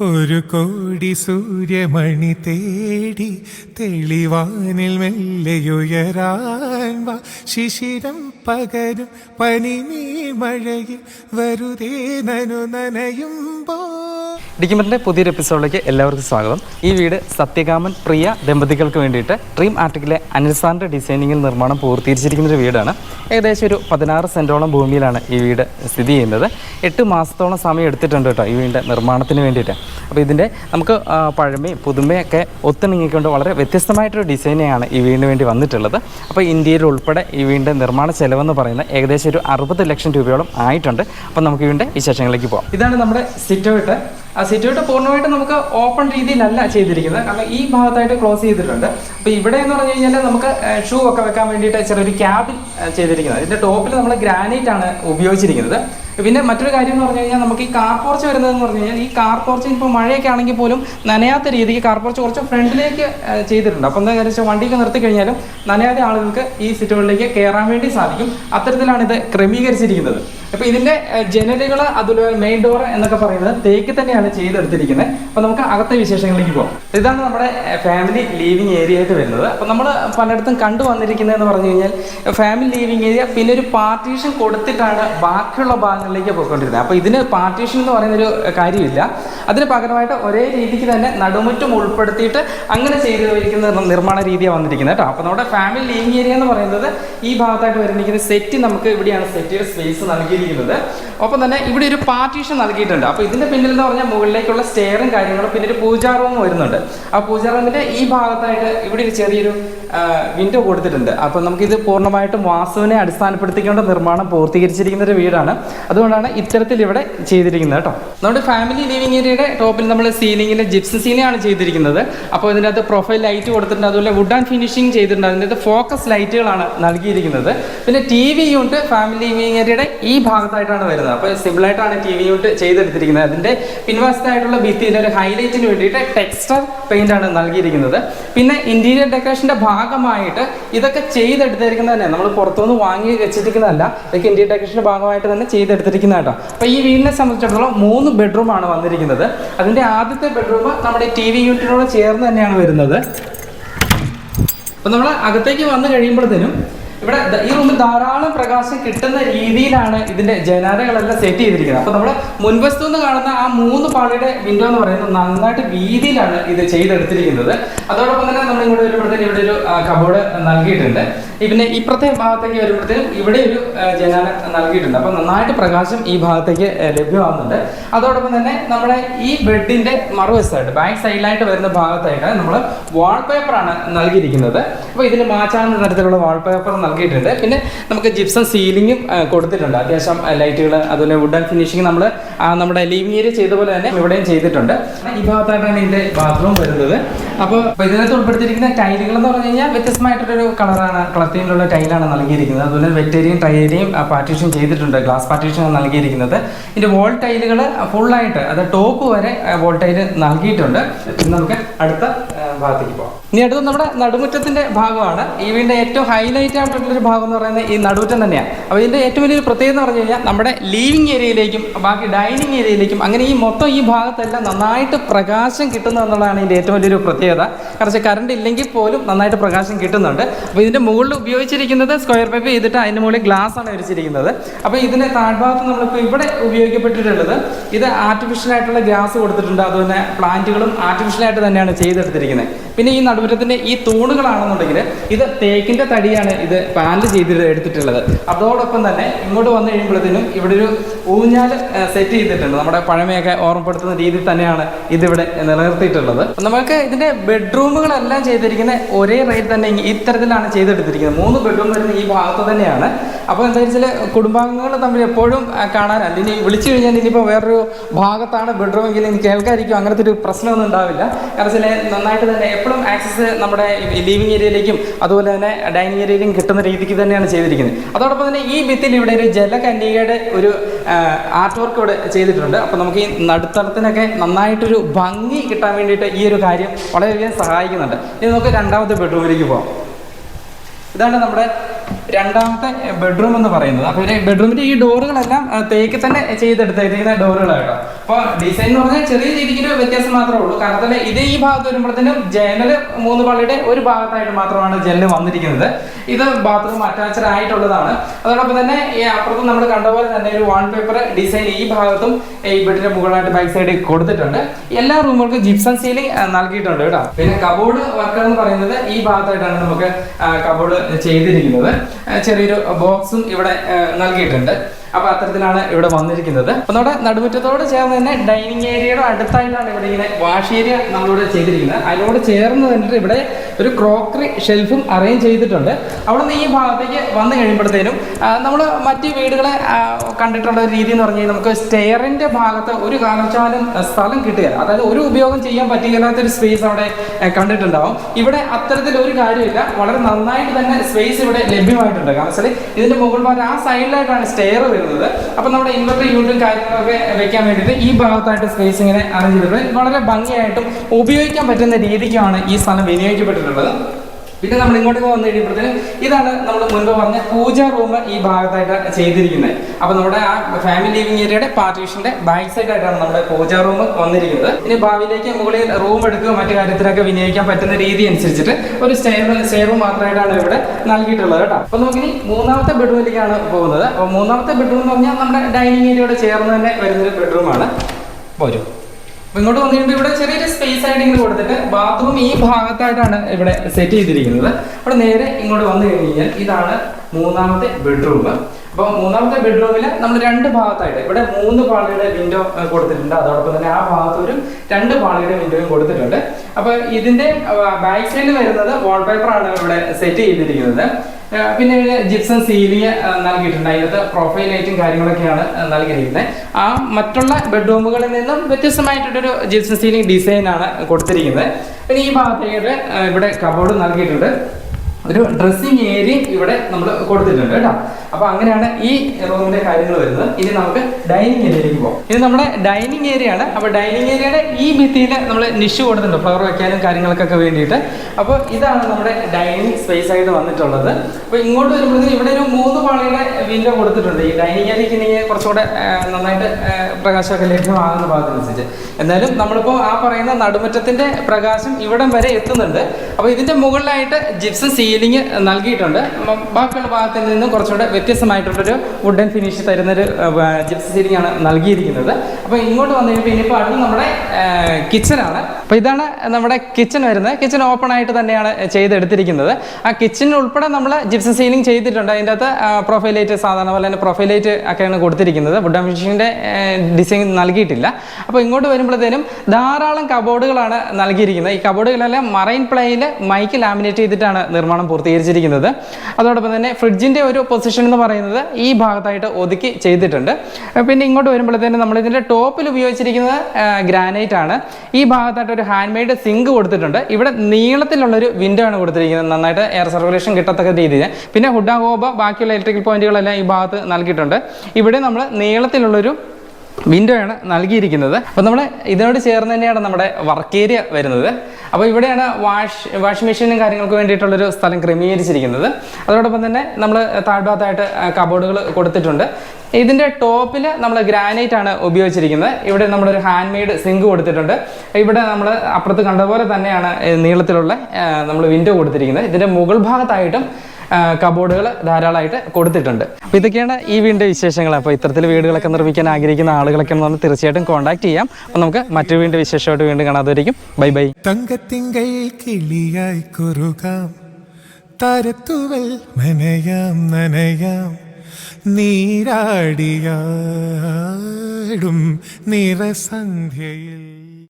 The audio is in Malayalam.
ഒരു കോടി സൂര്യമണി തേടി തെളിവാനിൽ മെല്ലെയുയരാൻ വാ. ശിശിരം പകരും പനിനീ മഴയിൽ വെറുതെ നനു നനയുമ്പോ ഡിക്കുമറിന്റെ പുതിയൊരു എപ്പിസോഡിലേക്ക് എല്ലാവർക്കും സ്വാഗതം. ഈ വീട് സത്യകാമൻ പ്രിയ ദമ്പതികൾക്ക് വേണ്ടിയിട്ട് ഡ്രീം ആർട്ടിക്കിലെ അനിൽസാറിന്റെ ഡിസൈനിങ്ങിൽ നിർമ്മാണം പൂർത്തീകരിച്ചിരിക്കുന്ന ഒരു വീടാണ്. ഏകദേശം ഒരു പതിനാറ് സെന്റോളം ഭൂമിയിലാണ് ഈ വീട് സ്ഥിതി ചെയ്യുന്നത്. എട്ട് മാസത്തോളം സമയം എടുത്തിട്ടുണ്ട് കേട്ടോ ഈ വീടിന്റെ നിർമ്മാണത്തിന് വേണ്ടിയിട്ട്. അപ്പോൾ ഇതിന്റെ നമുക്ക് പഴമയും പുതുമയും ഒക്കെ ഒത്തിണങ്ങിക്കൊണ്ട് വളരെ വ്യത്യസ്തമായിട്ടൊരു ഡിസൈനാണ് ഈ വീടിന് വേണ്ടി വന്നിട്ടുള്ളത്. അപ്പോൾ ഇന്ത്യയിൽ ഉൾപ്പെടെ ഈ വീടിന്റെ നിർമ്മാണ ചെലവെന്ന് പറയുന്നത് ഏകദേശം ഒരു അറുപത് ലക്ഷം രൂപയോളം ആയിട്ടുണ്ട്. അപ്പോൾ നമുക്ക് വീടിന്റെ വിശേഷങ്ങളിലേക്ക് പോകാം ഇതാണ് നമ്മുടെ സിറ്റ് ഔട്ട് ആ സിറ്റ് ഔട്ട് പൂർണമായിട്ട് നമുക്ക് ഓപ്പൺ രീതിയിലല്ല ചെയ്തിരിക്കുന്നത്. കാരണം ഈ ഭാഗത്തായിട്ട് ക്ലോസ് ചെയ്തിട്ടുണ്ട്. അപ്പോൾ ഇവിടെ എന്ന് പറഞ്ഞു കഴിഞ്ഞാൽ നമുക്ക് ഷൂ ഒക്കെ വെക്കാൻ വേണ്ടിയിട്ട് ചെറിയൊരു ക്യാബിൻ ചെയ്തിരിക്കുന്നത്. ഇതിന്റെ ടോപ്പിൽ നമ്മൾ ഗ്രാനൈറ്റ് ആണ് ഉപയോഗിച്ചിരിക്കുന്നത്. പിന്നെ മറ്റൊരു കാര്യം എന്ന് പറഞ്ഞു കഴിഞ്ഞാൽ നമുക്ക് ഈ കാർ പോർച്ച് വരുന്നതെന്ന് പറഞ്ഞു കഴിഞ്ഞാൽ ഈ കാർ പോർച്ച് ഇപ്പോൾ മഴയൊക്കെ ആണെങ്കിൽ പോലും നനയാത്ത രീതിക്ക് കാർ പോർച്ച് കുറച്ച് ഫ്രണ്ടിലേക്ക് ചെയ്തിട്ടുണ്ട്. അപ്പോൾ എന്താ വെച്ചാൽ വണ്ടിയൊക്കെ നിർത്തി കഴിഞ്ഞാലും നനയാതെ ആളുകൾക്ക് ഈ സിറ്റുകളിലേക്ക് കയറാൻ വേണ്ടി സാധിക്കും. അത്തരത്തിലാണ് ഇത് ക്രമീകരിച്ചിരിക്കുന്നത്. അപ്പോൾ ഇതിന്റെ ജനലുകൾ അതുപോലെ മെയിൻ ഡോർ എന്നൊക്കെ പറയുന്നത് തേക്ക് തന്നെയാണ് ചെയ്തെടുത്തിരിക്കുന്നത്. അപ്പോൾ നമുക്ക് അകത്തെ വിശേഷങ്ങളിലേക്ക് പോകാം. ഇതാണ് നമ്മുടെ ഫാമിലി ലീവിങ് ഏരിയ ആയിട്ട് വരുന്നത്. അപ്പോൾ നമ്മൾ പലയിടത്തും കണ്ടു വന്നിരിക്കുന്നതെന്ന് പറഞ്ഞു കഴിഞ്ഞാൽ ഫാമിലി ലീവിങ് ഏരിയ പിന്നെ ഒരു പാർട്ടീഷൻ കൊടുത്തിട്ടാണ് ബാക്കിയുള്ള ഭാഗങ്ങളിലേക്ക് പോയിക്കൊണ്ടിരുന്നത്. അപ്പോൾ ഇതിന് പാർട്ടീഷൻ എന്ന് പറയുന്നൊരു കാര്യമില്ല. അതിന് പകരമായിട്ട് ഒരേ രീതിക്ക് തന്നെ നടുമുറ്റം ഉൾപ്പെടുത്തിയിട്ട് അങ്ങനെ ചെയ്തു വയ്ക്കുന്ന നിർമ്മാണ രീതിയാണ് വന്നിരിക്കുന്നത് കേട്ടോ. അപ്പോൾ നമ്മുടെ ഫാമിലി ലീവിങ് ഏരിയ എന്ന് പറയുന്നത് ഈ ഭാഗത്തായിട്ട് വരുന്നിരിക്കുന്ന സെറ്റ് നമുക്ക് ഇവിടെയാണ് സെറ്റ് സ്പേസ് നൽകിയിരിക്കുന്നത്. ഒപ്പം തന്നെ ഇവിടെ ഒരു പാർട്ടീഷൻ നൽകിയിട്ടുണ്ട്. അപ്പോൾ ഇതിന്റെ പിന്നിൽ എന്ന് പറഞ്ഞാൽ മുകളിലേക്കുള്ള സ്റ്റെയറും കാര്യങ്ങളും പിന്നെ ഒരു പൂജാ വരുന്നുണ്ട്. ആ പൂജാ റൂമിന്റെ ഈ ഭാഗത്തായിട്ട് ഇവിടെ ഒരു ചെറിയൊരു വിൻഡോ കൊടുത്തിട്ടുണ്ട്. അപ്പോൾ നമുക്കിത് പൂർണമായിട്ടും വാസുവിനെ അടിസ്ഥാനപ്പെടുത്തിക്കൊണ്ട് നിർമ്മാണം പൂർത്തീകരിച്ചിരിക്കുന്ന ഒരു വീടാണ്. അതുകൊണ്ടാണ് ഇത്തരത്തിൽ ഇവിടെ ചെയ്തിരിക്കുന്നത് കേട്ടോ. നമ്മുടെ ഫാമിലി ലിവിംഗ് ഏരിയയുടെ ടോപ്പിൽ നമ്മൾ സീലിംഗിൽ ജിപ്സ് ആണ് ചെയ്തിരിക്കുന്നത്. അപ്പോൾ ഇതിനകത്ത് പ്രൊഫൈൽ ലൈറ്റ് കൊടുത്തിട്ടുണ്ട്. അതുപോലെ വുഡ് ആൻഡ് ഫിനിഷിംഗ് ചെയ്തിട്ടുണ്ട്. അതിന്റെ ഫോക്കസ് ലൈറ്റുകളാണ് നൽകിയിരിക്കുന്നത്. പിന്നെ T V unit family living ഏരിയയുടെ ഈ ഭാഗത്തായിട്ടാണ് വരുന്നത്. അപ്പോൾ സിമ്പിളായിട്ടാണ് ടി വി യൂണിറ്റ് ചെയ്തെടുത്തിരിക്കുന്നത്. അതിന്റെ പിൻവശത്തായിട്ടുള്ള ഭിത്തിയിൽ ഒരു ഹൈലൈറ്റിന് വേണ്ടിയിട്ട് ടെക്സ്റ്റർ പെയിന്റ് ആണ് നൽകിയിരിക്കുന്നത്. പിന്നെ ഇന്റീരിയർ ഡെക്കറേഷന്റെ ഭാഗമായിട്ട് ഇതൊക്കെ ചെയ്തെടുത്തിരിക്കുന്നത് തന്നെ. നമ്മൾ പുറത്തുനിന്ന് വാങ്ങി വെച്ചിരിക്കുന്നതല്ല ഇതൊക്കെ ഇന്റീരിയർ ഡെക്കറേഷന്റെ ഭാഗമായിട്ട് തന്നെ ചെയ്തെടുത്തിരിക്കുന്ന കേട്ടോ. അപ്പോൾ ഈ വീടിനെ സംബന്ധിച്ചിടത്തോളം മൂന്ന് ബെഡ്റൂം ആണ് വന്നിരിക്കുന്നത്. അതിന്റെ ആദ്യത്തെ ബെഡ്റൂം നമ്മുടെ ടി വി യൂണിറ്റിനോട് ചേർന്ന് തന്നെയാണ് വരുന്നത്. അപ്പോൾ നമ്മൾ അകത്തേക്ക് വന്നു കഴിയുമ്പോഴത്തേനും ഇവിടെ ഈ റൂമിൽ ധാരാളം പ്രകാശം കിട്ടുന്ന രീതിയിലാണ് ഇതിന്റെ ജനാലകളെല്ലാം സെറ്റ് ചെയ്തിരിക്കുന്നത്. അപ്പൊ നമ്മൾ മുൻവശത്തു നിന്ന് കാണുന്ന ആ മൂന്ന് പാളിയുടെ വിൻഡോ എന്ന് പറയുന്നത് നന്നായിട്ട് വീതിയിലാണ് ഇത് ചെയ്തെടുത്തിരിക്കുന്നത്. അതോടൊപ്പം തന്നെ നമ്മൾ ഇങ്ങോട്ട് വരുമ്പോഴത്തേക്കും ഇവിടെ ഒരു കബോർഡ് നൽകിയിട്ടുണ്ട്. പിന്നെ ഈ ഇപ്പുറത്തെ ഭാഗത്തേക്ക് വരുമ്പോഴത്തേക്കും ഇവിടെ ഒരു ജനാല നൽകിയിട്ടുണ്ട്. അപ്പോൾ നന്നായിട്ട് പ്രകാശം ഈ ഭാഗത്തേക്ക് ലഭ്യമാകുന്നുണ്ട്. അതോടൊപ്പം തന്നെ നമ്മുടെ ഈ ബെഡിന്റെ മറുവശത്തായിട്ട് ബാക്ക് സൈഡിലായിട്ട് വരുന്ന ഭാഗത്തായിട്ട് നമ്മൾ വാൾപേപ്പറാണ് നൽകിയിരിക്കുന്നത്. അപ്പോൾ ഇതിന് മാറ്റാവുന്ന തരത്തിലുള്ള വാൾപേപ്പർ നൽകിയിട്ടുണ്ട് പിന്നെ നമുക്ക് ജിപ്സം സീലിംഗും കൊടുത്തിട്ടുണ്ട്. അത്യാവശ്യം ലൈറ്റുകൾ അതുപോലെ വുഡൻ ഫിനിഷിംഗ് നമ്മൾ നമ്മുടെ ലിവിംഗ് ചെയ്ത പോലെ തന്നെ ഇവിടെയും ചെയ്തിട്ടുണ്ട്. ഈ ഭാഗത്തായിട്ടാണ് ഇതിന്റെ ബാത്റൂം വരുന്നത്. അപ്പോൾ ഇതിനകത്ത് ഉൾപ്പെടുത്തിയിരിക്കുന്ന ടൈലുകൾ എന്ന് പറഞ്ഞു കഴിഞ്ഞാൽ വ്യത്യസ്തമായിട്ടൊരു കളറാണ് കളർ ടൈലാണ് നൽകിയിരിക്കുന്നത്. അതുപോലെ വെറ്റേരിയും ടൈലേരിയും പാർട്ടീഷൻ ചെയ്തിട്ടുണ്ട്. ഗ്ലാസ് പാർട്ടീഷൻ നൽകിയിരിക്കുന്നത്. ഇതിന്റെ വോൾ ടൈലുകൾ ഫുള്ളായിട്ട് അത് ടോപ്പ് വരെ വോൾ ടൈൽ നൽകിയിട്ടുണ്ട്. നമുക്ക് അടുത്ത ഭാഗത്തേക്ക് പോകാം ഇനി അടുത്ത് നമ്മുടെ നടുമുറ്റത്തിന്റെ ഭാഗമാണ്. ഈ വീടിന്റെ ഏറ്റവും ഹൈലൈറ്റ് ആയിട്ടുള്ള ഒരു ഭാഗം എന്ന് പറയുന്നത് ഈ നടുമുറ്റം തന്നെയാണ്. അപ്പോൾ ഇതിന്റെ ഏറ്റവും വലിയൊരു പ്രത്യേകത എന്ന് പറഞ്ഞു കഴിഞ്ഞാൽ നമ്മുടെ ലീവിംഗ് ഏരിയയിലേക്കും ബാക്കി ഡൈനിങ് ഏരിയയിലേക്കും അങ്ങനെ ഈ മൊത്തം ഈ ഭാഗത്തെല്ലാം നന്നായിട്ട് പ്രകാശം കിട്ടുന്നു എന്നുള്ളതാണ് ഇതിന്റെ ഏറ്റവും വലിയൊരു പ്രത്യേകത. കുറച്ച് കറണ്ട് ഇല്ലെങ്കിൽ പോലും നന്നായിട്ട് പ്രകാശം കിട്ടുന്നുണ്ട്. അപ്പോൾ ഇതിന്റെ മുകളിൽ ഉപയോഗിച്ചിരിക്കുന്നത് സ്ക്വയർ പൈപ്പ് ചെയ്തിട്ട് അതിന്റെ മുകളിൽ ഗ്ലാസ് ആണ് വെച്ചിരിക്കുന്നത് അപ്പോൾ ഇതിന്റെ താഴ്ഭാഗത്ത് നമ്മളിപ്പോൾ ഇവിടെ ഉപയോഗിക്കപ്പെട്ടിട്ടുള്ളത് ഇത് ആർട്ടിഫിഷ്യൽ ആയിട്ടുള്ള ഗ്യാസ് കൊടുത്തിട്ടുണ്ട്. അതുപോലെ പ്ലാന്റുകളും ആർട്ടിഫിഷ്യൽ ആയിട്ട് തന്നെയാണ് ചെയ്തെടുത്തിരിക്കുന്നത്. പിന്നെ ഈ നടുമുറ്റത്തിന്റെ ഈ തൂണുകളാണെന്നുണ്ടെങ്കിൽ ഇത് തേക്കിന്റെ തടിയാണ് ഇത് പാനൽ ചെയ്ത് എടുത്തിട്ടുള്ളത്. അതോടൊപ്പം തന്നെ ഇങ്ങോട്ട് വന്നു കഴിയുമ്പോഴത്തേനും ഇവിടെ ഒരു ഊഞ്ഞാൽ സെറ്റ് ചെയ്തിട്ടുണ്ട്. നമ്മുടെ പഴമയൊക്കെ ഓർമ്മപ്പെടുത്തുന്ന രീതിയിൽ തന്നെയാണ് ഇതിവിടെ നിലനിർത്തിയിട്ടുള്ളത്. നമുക്ക് ഇതിന്റെ ബെഡ്റൂമുകളെല്ലാം ചെയ്തിരിക്കുന്ന ഒരേ റേറ്റ് തന്നെ ഇത്തരത്തിലാണ് ചെയ്തെടുത്തിരിക്കുന്നത്. മൂന്ന് ബെഡ്റൂം വരുന്ന ഈ ഭാഗത്ത് തന്നെയാണ്. അപ്പോൾ എന്താ വെച്ചാൽ കുടുംബാംഗങ്ങൾ തമ്മിൽ എപ്പോഴും കാണാൻ ഇനി വിളിച്ചു കഴിഞ്ഞാൽ ഇനിയിപ്പോൾ വേറൊരു ഭാഗത്താണ് ബെഡ്റൂം എങ്കിൽ ഇനി കേൾക്കാതിരിക്കും. അങ്ങനത്തെ ഒരു പ്രശ്നമൊന്നും ഉണ്ടാവില്ല. കാരണം നന്നായിട്ട് എപ്പോഴും ആക്സസ് നമ്മുടെ ലിവിങ് ഏരിയയിലേക്കും അതുപോലെ തന്നെ ഡൈനിങ് ഏരിയയിലും കിട്ടുന്ന രീതിക്ക് തന്നെയാണ് ചെയ്തിരിക്കുന്നത്. അതോടൊപ്പം തന്നെ ഈ ഭിത്തിൽ ഇവിടെ ഒരു ജലകന്യകയുടെ ഒരു ആർട്ട് വർക്ക് ഇവിടെ ചെയ്തിട്ടുണ്ട്. അപ്പോൾ നമുക്ക് ഈ നടുത്തളത്തിനൊക്കെ നന്നായിട്ടൊരു ഭംഗി കിട്ടാൻ വേണ്ടിയിട്ട് ഈ ഒരു കാര്യം വളരെയധികം സഹായിക്കുന്നുണ്ട്. ഇനി നമുക്ക് രണ്ടാമത്തെ ബെഡ്റൂമിലേക്ക് പോകാം ഇതാണ് നമ്മുടെ രണ്ടാമത്തെ ബെഡ്റൂം എന്ന് പറയുന്നത്. അപ്പോൾ ബെഡ്റൂമിന്റെ ഈ ഡോറുകളെല്ലാം തേക്ക് തന്നെ ചെയ്തെടുത്തേക്കുന്ന ഡോറുകളാണ് കേട്ടോ. അപ്പൊ ഡിസൈൻ എന്ന് പറഞ്ഞാൽ ചെറിയ രീതിക്ക് ഒരു വ്യത്യാസം മാത്രമേ ഉള്ളൂ. കാരണം തന്നെ ഇത് ഈ ഭാഗത്ത് വരുമ്പോഴത്തേനും ജനൽ മൂന്ന് പള്ളിയുടെ ഒരു ഭാഗത്തായിട്ട് മാത്രമാണ് ജനൽ വന്നിരിക്കുന്നത്. ഇത് ബാത്റൂം അറ്റാച്ച്ഡ് ആയിട്ടുള്ളതാണ്. അതോടൊപ്പം തന്നെ ഈ അപ്പുറത്ത് നമ്മൾ കണ്ട പോലെ തന്നെ ഒരു വാൾപേപ്പർ ഡിസൈൻ ഈ ഭാഗത്തും ഈ ബെഡിന്റെ മുകളിലായിട്ട് ബാക്ക് സൈഡിൽ കൊടുത്തിട്ടുണ്ട്. എല്ലാ റൂമുകൾക്കും ജിപ്സം സീലിംഗ് നൽകിയിട്ടുണ്ട് കേട്ടോ. പിന്നെ കബോർഡ് വർക്ക് എന്ന് പറയുന്നത് ഈ ഭാഗത്തായിട്ടാണ് നമുക്ക് കബോർഡ് ചെയ്തിരിക്കുന്നത്. ചെറിയൊരു ബോക്സും ഇവിടെ നൽകിയിട്ടുണ്ട്. അപ്പൊ അത്തരത്തിലാണ് ഇവിടെ വന്നിരിക്കുന്നത്. അപ്പൊ നമ്മുടെ നടുമുറ്റത്തോട് ചേർന്ന് തന്നെ ഡൈനിങ് ഏരിയയുടെ അടുത്തായിട്ടാണ് ഇവിടെ ഇങ്ങനെ വാഷ് ഏരിയ നമ്മളിവിടെ ചെയ്തിരിക്കുന്നത്. അതിനോട് ചേർന്ന് തന്നെ ഇവിടെ ഒരു ക്രോക്കറി ഷെൽഫും അറേഞ്ച് ചെയ്തിട്ടുണ്ട്. അവിടെ നിന്ന് ഈ ഭാഗത്തേക്ക് വന്നു കഴിയുമ്പോഴത്തേനും നമ്മൾ മറ്റ് വീടുകളെ കണ്ടിട്ടുള്ള ഒരു രീതി എന്ന് പറഞ്ഞാൽ നമുക്ക് സ്റ്റെയറിന്റെ ഭാഗത്ത് ഒരു കാരണവശാലും സ്ഥലം കിട്ടുക അതായത് ഒരു ഉപയോഗം ചെയ്യാൻ പറ്റില്ലാത്ത ഒരു സ്പേസ് അവിടെ കണ്ടിട്ടുണ്ടാവും. ഇവിടെ അത്തരത്തിൽ ഒരു കാര്യമില്ല. വളരെ നന്നായിട്ട് തന്നെ സ്പേസ് ഇവിടെ ലഭ്യമായിട്ടുണ്ട്. കാരണം വെച്ചാൽ ഇതിന്റെ മുകൾ ഭാഗം ആ സൈഡിലായിട്ടാണ് സ്റ്റെയർ വരുന്നത്. അപ്പം നമ്മുടെ ഇൻവെർട്ടർ യൂണിറ്റും കാര്യങ്ങളൊക്കെ വെക്കാൻ വേണ്ടിയിട്ട് ഈ ഭാഗത്തായിട്ട് സ്പേസ് ഇങ്ങനെ അറേഞ്ച് ചെയ്തിട്ടുണ്ട്. വളരെ ഭംഗിയായിട്ടും ഉപയോഗിക്കാൻ പറ്റുന്ന രീതിക്കാണ് ഈ സ്ഥലം വിനിയോഗിക്കപ്പെട്ടിട്ടുള്ളത്. പിന്നെ നമ്മൾ ഇങ്ങോട്ടേക്ക് വന്നു കഴിയുമ്പോഴത്തേനും ഇതാണ് നമ്മൾ മുൻപ് പറഞ്ഞ പൂജ റൂം ഈ ഭാഗത്തായിട്ട് ചെയ്തിരിക്കുന്നത്. അപ്പൊ നമ്മുടെ ആ ഫാമിലി ലിവിംഗ് ഏരിയയുടെ പാർട്ടീഷന്റെ ബാക്ക് സൈഡ് ആയിട്ടാണ് നമ്മുടെ പൂജ റൂം വന്നിരിക്കുന്നത്. ഇനി ഭാവിയിലേക്ക് മുകളിൽ റൂം എടുക്കുക മറ്റു കാര്യത്തിലൊക്കെ വിനിയോഗിക്കാൻ പറ്റുന്ന രീതി അനുസരിച്ചിട്ട് ഒരു സ്റ്റെയർ സ്റ്റേ റൂം മാത്രമായിട്ടാണ് ഇവിടെ നൽകിയിട്ടുള്ളത് കേട്ടോ. അപ്പൊ നമുക്കിനി മൂന്നാമത്തെ ബെഡ്റൂമിലേക്കാണ് പോകുന്നത്. അപ്പൊ മൂന്നാമത്തെ ബെഡ്റൂം എന്ന് പറഞ്ഞാൽ നമ്മുടെ ഡൈനിങ് ഏരിയയോട് ചേർന്ന് തന്നെ വരുന്നൊരു ബെഡ്റൂമാണ്. അപ്പൊ ഇങ്ങോട്ട് വന്നിട്ട് ഇവിടെ ചെറിയൊരു സ്പേസ് ആയിട്ട് ഇങ്ങനെ കൊടുത്തിട്ട് ബാത്റൂം ഈ ഭാഗത്തായിട്ടാണ് ഇവിടെ സെറ്റ് ചെയ്തിരിക്കുന്നത്. അവിടെ നേരെ ഇങ്ങോട്ട് വന്നു കഴിഞ്ഞാൽ ഇതാണ് മൂന്നാമത്തെ ബെഡ്റൂം അപ്പോൾ മൂന്നാമത്തെ ബെഡ്റൂമിൽ നമ്മൾ രണ്ട് ഭാഗത്തായിട്ട് ഇവിടെ മൂന്ന് പാളിയുടെ വിൻഡോ കൊടുത്തിട്ടുണ്ട്. അതോടൊപ്പം തന്നെ ആ ഭാഗത്തൊരു രണ്ട് പാളിയുടെ വിൻഡോയും കൊടുത്തിട്ടുണ്ട്. അപ്പോൾ ഇതിന്റെ ബാക്ക് സൈഡിൽ വരുന്നത് വാൾപേപ്പർ ആണ് ഇവിടെ സെറ്റ് ചെയ്തിരിക്കുന്നത്. ആ, ഇതിന് ജിപ്സം സീലിംഗ് നൽകിയിട്ടുണ്ട്. അതിനകത്ത് പ്രൊഫൈൽ ലൈറ്റും കാര്യങ്ങളൊക്കെയാണ് നൽകിയിരിക്കുന്നത്. ആ മറ്റുള്ള ബെഡ്റൂമുകളിൽ നിന്നും വ്യത്യസ്തമായിട്ടൊരു ജിപ്സം സീലിംഗ് ഡിസൈനാണ് കൊടുത്തിരിക്കുന്നത്. പിന്നെ ഈ ഭാഗത്തേക്ക് ഇവിടെ കബോർഡ് നൽകിയിട്ടുണ്ട്. ഒരു ഡ്രസ്സിങ് ഏരിയ ഇവിടെ നമ്മൾ കൊടുത്തിട്ടുണ്ട് കേട്ടോ. അപ്പൊ അങ്ങനെയാണ് ഈ റൂമിന്റെ കാര്യങ്ങൾ വരുന്നത്. ഇനി നമുക്ക് ഡൈനിങ് ഏരിയയിലേക്ക് പോകാം ഇത് നമ്മുടെ ഡൈനിങ് ഏരിയ ആണ് അപ്പൊ ഡൈനിങ് ഏരിയയുടെ ഈ ഭിത്തിയിൽ നമ്മൾ നിഷ് കൊടുത്തിട്ടുണ്ട്. ഫ്ലവർ വെക്കാനും കാര്യങ്ങൾക്കൊക്കെ വേണ്ടിയിട്ട്. അപ്പോൾ ഇതാണ് നമ്മുടെ ഡൈനിങ് സ്പേസ് ആയിട്ട് വന്നിട്ടുള്ളത്. അപ്പോൾ ഇങ്ങോട്ട് വരുമ്പോഴത്തേക്കും ഇവിടെ ഒരു മൂന്ന് പാളിയുടെ വിൻഡോ കൊടുത്തിട്ടുണ്ട്. ഈ ഡൈനിങ് ഏരിയയ്ക്ക് ഇനി കുറച്ചുകൂടെ നന്നായിട്ട് പ്രകാശമൊക്കെ ലഭ്യമാകുന്ന ഭാഗത്തിനനുസരിച്ച്. എന്നാലും നമ്മളിപ്പോൾ ആ പറയുന്ന നടുമുറ്റത്തിന്റെ പ്രകാശം ഇവിടം വരെ എത്തുന്നുണ്ട്. അപ്പോൾ ഇതിന്റെ മുകളിലായിട്ട് ജിപ്സ് സീലിംഗ് നൽകിയിട്ടുണ്ട്. ബാക്കിയുള്ള ഭാഗത്തിൽ നിന്നും കുറച്ചുകൂടെ വ്യത്യസ്തമായിട്ടുള്ളൊരു വുഡൻ ഫിനിഷ് തരുന്നൊരു ജിപ്സ് സീലിംഗ് ആണ് നൽകിയിരിക്കുന്നത്. അപ്പോൾ ഇങ്ങോട്ട് വന്നു കഴിയുമ്പോൾ ഇനിയിപ്പോൾ അടുത്ത് നമ്മുടെ കിച്ചനാണ് അപ്പോൾ ഇതാണ് നമ്മുടെ കിച്ചൺ വരുന്നത്. കിച്ചൺ ഓപ്പൺ ആയിട്ട് തന്നെയാണ് ചെയ്തെടുത്തിരിക്കുന്നത്. ആ കിച്ചണിൽ ഉൾപ്പെടെ നമ്മൾ ജിപ്സ് സീലിംഗ് ചെയ്തിട്ടുണ്ട്. അതിന്റെ അകത്ത് പ്രൊഫൈൽ ലൈറ്റ് സാധാരണ പോലെ തന്നെ പ്രൊഫൈൽ ലൈറ്റ് ഒക്കെയാണ് കൊടുത്തിരിക്കുന്നത്. വുഡൻ ഫിനിഷിന്റെ ഡിസൈൻ നൽകിയിട്ടില്ല. അപ്പോൾ ഇങ്ങോട്ട് വരുമ്പോഴത്തേനും ധാരാളം കബോർഡുകളാണ് നൽകിയിരിക്കുന്നത്. ഈ കബോർഡുകളെല്ലാം മറൈൻ പ്ലേയിൽ മൈക്ക് ലാമിനേറ്റ് ചെയ്തിട്ടാണ് നിർമ്മാണം പൂർത്തീകരിച്ചിരിക്കുന്നത്. അതോടൊപ്പം തന്നെ ഫ്രിഡ്ജിന്റെ ഒരു പൊസിഷൻ എന്ന് പറയുന്നത് ഈ ഭാഗത്തായിട്ട് ഒതുക്കി ചെയ്തിട്ടുണ്ട്. പിന്നെ ഇങ്ങോട്ട് വരുമ്പോഴത്തേനും നമ്മൾ ഇതിന്റെ ടോപ്പിൽ ഉപയോഗിച്ചിരിക്കുന്നത് ഗ്രാനൈറ്റ് ആണ്. ഈ ഭാഗത്തായിട്ട് ഒരു ഹാൻഡ് മെയ്ഡ് സിങ്ക് കൊടുത്തിട്ടുണ്ട്. ഇവിടെ നീളത്തിലുള്ളൊരു വിൻഡോ ആണ് കൊടുത്തിരിക്കുന്നത്. നന്നായിട്ട് എയർ സർക്കുലേഷൻ കിട്ടത്തക്ക രീതിയിൽ പിന്നെ ഹുഡ ഹോബ ബാക്കിയുള്ള ഇലക്ട്രിക്കൽ പോയിന്റുകളെല്ലാം ഈ ഭാഗത്ത് നൽകിയിട്ടുണ്ട്. ഇവിടെ നമ്മൾ നീളത്തിലുള്ളൊരു വിൻഡോ ആണ് നൽകിയിരിക്കുന്നത്. അപ്പോൾ നമ്മൾ ഇതിനോട് ചേർന്ന് തന്നെയാണ് നമ്മുടെ വർക്ക് ഏരിയ വരുന്നത്. അപ്പോൾ ഇവിടെയാണ് വാഷ് വാഷിംഗ് മെഷീനും കാര്യങ്ങൾക്ക് വേണ്ടിയിട്ടുള്ളൊരു സ്ഥലം ക്രമീകരിച്ചിരിക്കുന്നത്. അതോടൊപ്പം തന്നെ നമ്മൾ താഴ്ഭാഗത്തായിട്ട് കബോർഡുകൾ കൊടുത്തിട്ടുണ്ട്. ഇതിന്റെ ടോപ്പിൽ നമ്മൾ ഗ്രാനൈറ്റ് ആണ് ഉപയോഗിച്ചിരിക്കുന്നത്. ഇവിടെ നമ്മളൊരു ഹാൻഡ് മെയ്ഡ് സിങ്ക് കൊടുത്തിട്ടുണ്ട്. ഇവിടെ നമ്മൾ അപ്പുറത്ത് കണ്ടതുപോലെ തന്നെയാണ് നീളത്തിലുള്ള നമ്മൾ വിൻഡോ കൊടുത്തിരിക്കുന്നത്. ഇതിന്റെ മുകൾ ഭാഗത്തായിട്ടും കബോർഡുകൾ ധാരാളമായിട്ട് കൊടുത്തിട്ടുണ്ട്. അപ്പോൾ ഇതൊക്കെയാണ് ഈ വീടിന്റെ വിശേഷങ്ങൾ. അപ്പോൾ ഇത്തരത്തിൽ വീടുകളൊക്കെ നിർമ്മിക്കാൻ ആഗ്രഹിക്കുന്ന ആളുകളൊക്കെ നമ്മൾ തീർച്ചയായിട്ടും കോൺടാക്ട് ചെയ്യാം. അപ്പോൾ നമുക്ക് മറ്റു വീടിന്റെ വിശേഷമായിട്ട് വീണ്ടും കാണാതായിരിക്കും ബൈ ബൈ. തങ്കത്തിങ്കൾ തരത്തുവൽ മനയാം നനയാം. നീരാടിയാടും നിറസന്ധ്യയിൽ.